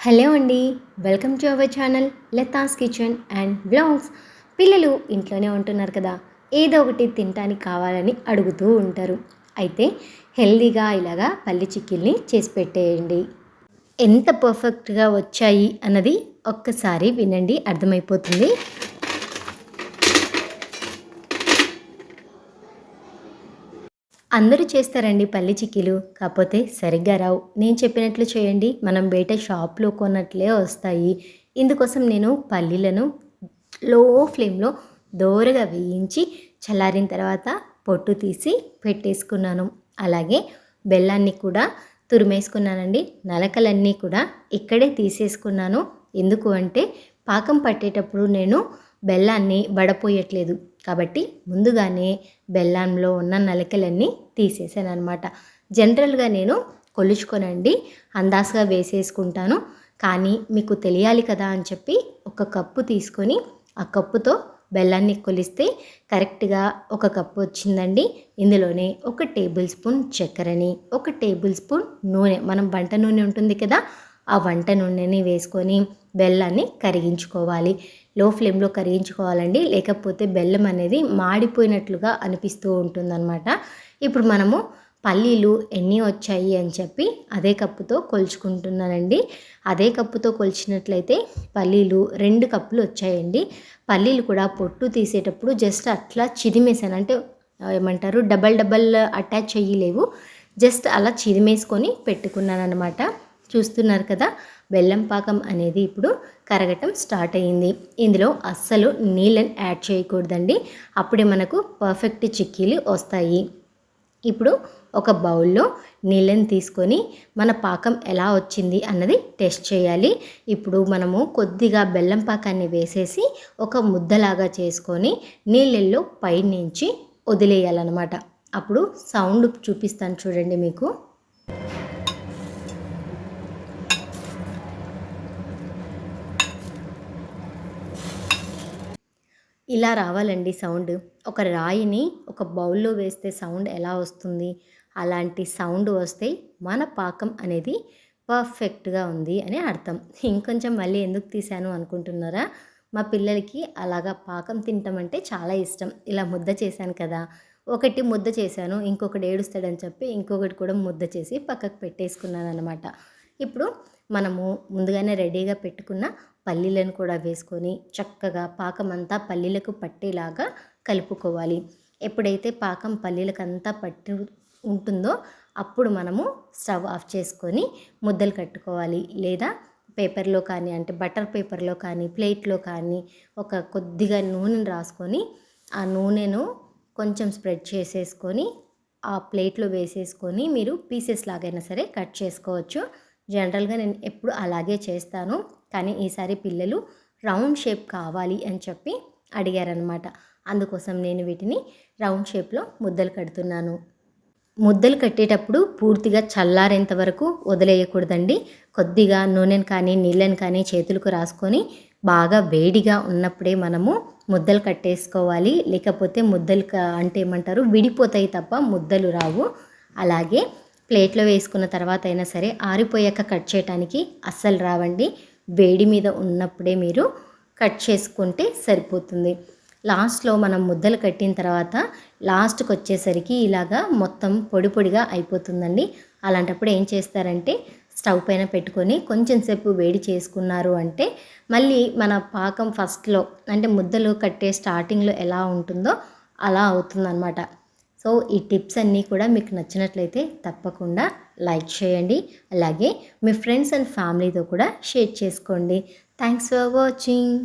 Hello అండి welcome to our channel Letha's kitchen and blogs పిల్లలు ఇంట్లోనే ఉంటున్నారు కదా ఏదో ఒకటి తినడానికి కావాలని అడుగుతూ ఉంటారు. అయితే హెల్దీగా ఇలాగా పల్లి చిక్కిల్ని చేసి పెట్టేయండి. ఎంత పర్ఫెక్ట్గా వచ్చాయి అన్నది ఒక్కసారి వినండి అర్థమైపోతుంది. అందరూ చేస్తారండి పల్లి చిక్కీలు కాకపోతే సరిగ్గా రావు. నేను చెప్పినట్లు చేయండి మనం బయట షాప్లో కొన్నట్లే వస్తాయి. ఇందుకోసం నేను పల్లీలను లో ఫ్లేమ్లో దోరగా వేయించి చల్లారిన తర్వాత పొట్టు తీసి పెట్టేసుకున్నాను. అలాగే బెల్లాన్ని కూడా తురిమేసుకున్నానండి. నలకలన్నీ కూడా ఇక్కడే తీసేసుకున్నాను. ఎందుకు అంటే పాకం పట్టేటప్పుడు నేను బెల్లాన్ని వడపోయట్లేదు. కాబట్టి ముందుగానే బెల్లంలో ఉన్న నలికలన్నీ తీసేసాను అనమాట జనరల్గా నేను కొలుచుకొనండి అందాసుగా వేసేసుకుంటాను. కానీ మీకు తెలియాలి కదా అని చెప్పి ఒక కప్పు తీసుకొని ఆ కప్పుతో బెల్లాన్ని కొలిస్తే కరెక్ట్గా ఒక కప్పు వచ్చిందండి. ఇందులోనే ఒక టేబుల్ స్పూన్ చక్కెరని ఒక టేబుల్ స్పూన్ నూనె. మనం వంట నూనె ఉంటుంది కదా ఆ వంట నూనెని వేసుకొని బెల్లాన్ని కరిగించుకోవాలి. లో ఫ్లేమ్లో కరిగించుకోవాలండి. లేకపోతే బెల్లం అనేది మాడిపోయినట్లుగా అనిపిస్తూ ఉంటుందన్నమాట. ఇప్పుడు మనము పల్లీలు ఎన్ని వచ్చాయి అని చెప్పి అదే కప్పుతో కొలుచుకుంటున్నానండి. అదే కప్పుతో కొలిచినట్లయితే పల్లీలు రెండు కప్పులు వచ్చాయండి. పల్లీలు కూడా పొట్టు తీసేటప్పుడు జస్ట్ అట్లా చిదిమేసాను. అంటే ఏమంటారు డబల్ డబల్ అటాచ్ అయ్యి లేవు. జస్ట్ అలా చిదిమేసుకొని పెట్టుకున్నాను అనమాట చూస్తున్నారు కదా. బెల్లం పాకం అనేది ఇప్పుడు కరగటం స్టార్ట్ అయ్యింది ఇందులో అస్సలు నీళ్ళని యాడ్ చేయకూడదండి. అప్పుడే మనకు పర్ఫెక్ట్ చిక్కీలు వస్తాయి. ఇప్పుడు ఒక బౌల్లో నీళ్ళని తీసుకొని మన పాకం ఎలా వచ్చింది అన్నది టెస్ట్ చేయాలి. ఇప్పుడు మనము కొద్దిగా బెల్లం పాకాన్ని వేసేసి ఒక ముద్దలాగా చేసుకొని నీళ్ళల్లో పైనుంచి వదిలేయాలన్నమాట. అప్పుడు సౌండ్ చూపిస్తాను చూడండి మీకు. ఇలా రావాలండి సౌండ్. ఒక రాయిని ఒక బౌల్లో వేస్తే సౌండ్ ఎలా వస్తుంది? అలాంటి సౌండ్ వస్తే మన పాకం అనేది పర్ఫెక్ట్గా ఉంది అని అర్థం. ఇంకొంచెం మళ్ళీ ఎందుకు తీశాను అనుకుంటున్నారా? మా పిల్లలకి అలాగా పాకం తింటామంటే చాలా ఇష్టం. ఇలా ముద్ద చేశాను కదా. ఒకటి ముద్ద చేశాను ఇంకొకటి ఏడుస్తాడని చెప్పి ఇంకొకటి కూడా ముద్ద చేసి పక్కకు పెట్టేసుకున్నాను అనమాట ఇప్పుడు మనము ముందుగానే రెడీగా పెట్టుకున్న పల్లీలను కూడా వేసుకొని చక్కగా పాకం అంతా పల్లీలకు పట్టేలాగా కలుపుకోవాలి. ఎప్పుడైతే పాకం పల్లీలకంతా పట్టి ఉంటుందో అప్పుడు మనము స్టవ్ ఆఫ్ చేసుకొని ముద్దలు కట్టుకోవాలి. లేదా పేపర్లో కానీ అంటే బటర్ పేపర్లో కానీ ప్లేట్లో కానీ ఒక కొద్దిగా నూనెను రాసుకొని ఆ నూనెను కొంచెం స్ప్రెడ్ చేసేసుకొని ఆ ప్లేట్లో వేసేసుకొని మీరు పీసెస్ లాగైనా సరే కట్ చేసుకోవచ్చు. జనరల్గా నేను ఎప్పుడు అలాగే చేస్తాను. కానీ ఈసారి పిల్లలు రౌండ్ షేప్ కావాలి అని చెప్పి అడిగారనమాట అందుకోసం నేను వీటిని రౌండ్ షేప్లో ముద్దలు కడుతున్నాను. ముద్దలు కట్టేటప్పుడు పూర్తిగా చల్లారేంత వరకు వదిలేయకూడదండి. కొద్దిగా నూనెను కానీ నీళ్ళని కానీ చేతులకు రాసుకొని బాగా వేడిగా ఉన్నప్పుడే మనము ముద్దలు కట్టేసుకోవాలి. లేకపోతే ముద్దలు అంటే ఏమంటారు? విడిపోతాయి తప్ప ముద్దలు రావు. అలాగే ప్లేట్లో వేసుకున్న తర్వాత అయినా సరే ఆరిపోయాక కట్ చేయడానికి అస్సలు రావండి. వేడి మీద ఉన్నప్పుడే మీరు కట్ చేసుకుంటే సరిపోతుంది. లాస్ట్లో మనం ముద్దలు కట్టిన తర్వాత లాస్ట్కి వచ్చేసరికి ఇలాగా మొత్తం పొడి పొడిగా అయిపోతుందండి. అలాంటప్పుడు ఏం చేస్తారంటే స్టవ్ పైన పెట్టుకొని కొంచెం సేపు వేడి చేసుకున్నారు అంటే మళ్ళీ మన పాకం ఫస్ట్లో అంటే ముద్దలు కట్టే స్టార్టింగ్లో ఎలా ఉంటుందో అలా అవుతుందన్నమాట. సో ఈ టిప్స్ అన్నీ కూడా మీకు నచ్చినట్లయితే తప్పకుండా లైక్ చేయండి. అలాగే మీ ఫ్రెండ్స్ అండ్ ఫ్యామిలీతో కూడా షేర్ చేసుకోండి. Thanks for watching.